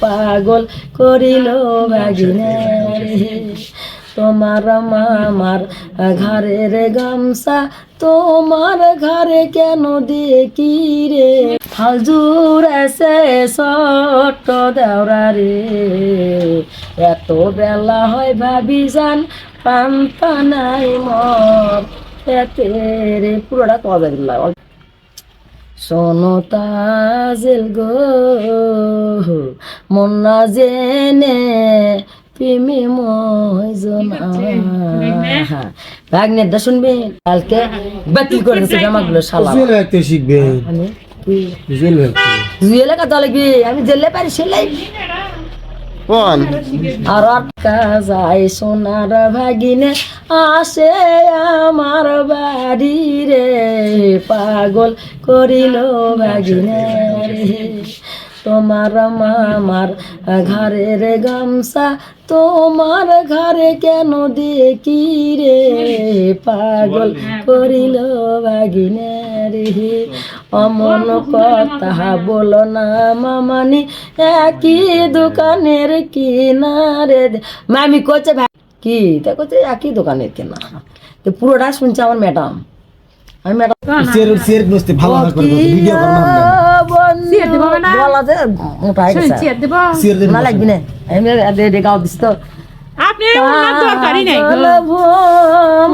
পাগল করিল তোমার মামার ঘরের গামছা, তোমার ঘরে কেন দেখি রে? হাজুর এসে ছোট্ট দেওরা রে। এত বেলা হয় ভাবি যান, পান্তা নাই মর। এতে রে পুরোটা কবে শোনো তাজেল গো মন্না জেনে প্রেমে ভাগ্নে দা শুনবে? কালকে বাতিল করে দিচ্ছে জামাগুলো শালা। শিখবে। তুই জুয়েল জুয়েলে কথা লাগবি আমি জেলে পারি সেলাই। কোন আর আটকা যায় সোনার ভাগিনে আসে আমার বাড়ি রে। পাগল করিল ভাগিনে। তোমার মামার ঘরের গামছা তোমার ঘরে কেন দেখি রে? পাগল করিল ভাগিনে। রে অমন কথা বলো না মামানি একই দোকানের কিনারে মামি করছে ভাই কি? তা করছে একই দোকানের কেনা। তো পুরোটা শুনছে আমার ম্যাডাম। আমি ম্যাডাম সিয়ার সিয়ার বসতে ভালো করে ভিডিও কর না দেব না। লাগবি না। আমি গাও দিস তো। আপনি ওনার দরকারই নাই।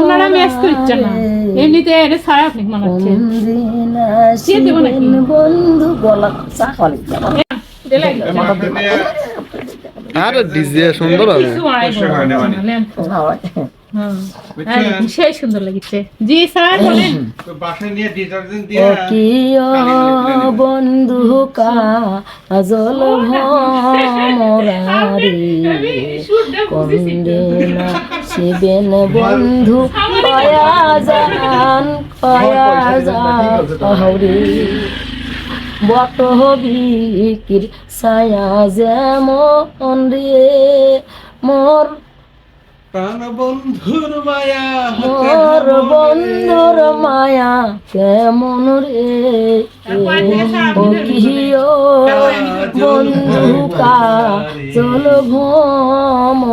ওনারা ম্যাচ করছে না। এমনিতে এটা ছাড়া আপনি মনে হচ্ছে। কোনদিন দেবো নাকি? বন্ধু গলা চা খাওয়ালি এটা ডিজে সুন্দর হবে হ্যাঁ। হ্যাঁ, সেই সুন্দর লাগিছে। জি স্যার বলেন। বন্ধু কাজল ভমরারি। শিবেন বন্ধু কয়া জান কয়া যাহরি বট বিকির ছায়া যেমন রে মোর প্রাণ বন্ধুর মায়া মোর বন্ধুর মায়া কেমন রে? বন্ধু কা চল ভমরারে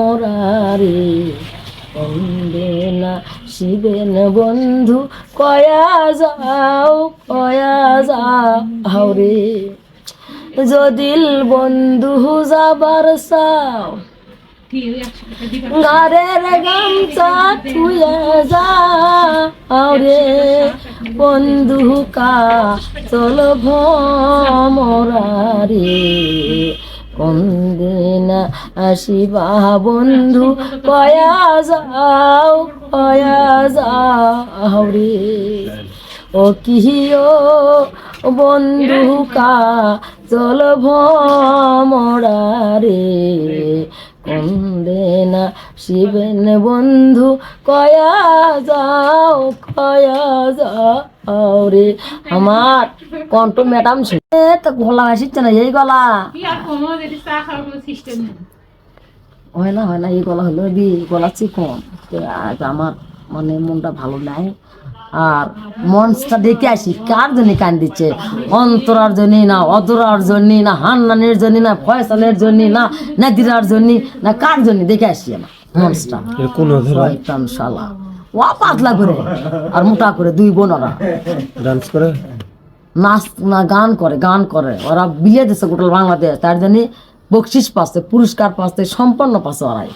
বন্দে না শিবেন বন্ধু কয়া যাও কয়া যাও রে। যদিল বন্ধু যাবার চাও ঘরের গামছা ছুঁয়ে যাও রে বন্ধু কা, চল ভমরারে কোনদিন আসিবা বন্ধু, কয়া যাও কয়া যাও রে। ও কিও বন্ধু কা, চল ভমরারে কন্দেনা শিবেন বন্ধু কয়া যাও কয়া যাও রে। আমার কণ্ঠ ম্যাডাম শুনে তো গলা আসিচ্ছে না এই গলা। হয় না হয় না এই গলা হলো বি গলা চিকন আমার মানে মনটা ভালো নাই। আর মঞ্চটা দেখে আসি কার জন্য কান দিচ্ছে অন্তরার জন্য না অদরার জন্য না হান্নানের জন্য না ফয়সালের জন্য না নাদিরার জন্য না কার জন্য? দেখে আসি আমার মঞ্চটা শয়তান শালা। ও পাতলা করে আর মোটা করে দুই বোনরা ডান্স করে? নাচ না গান করে গান করে। ওরা বিয়ে দিচ্ছে গোটাল বাংলাদেশ। তার জন্য বকশিস পাচ্ছে পুরস্কার পাচ্ছে সম্পন্ন পাচ্ছে ওরাই।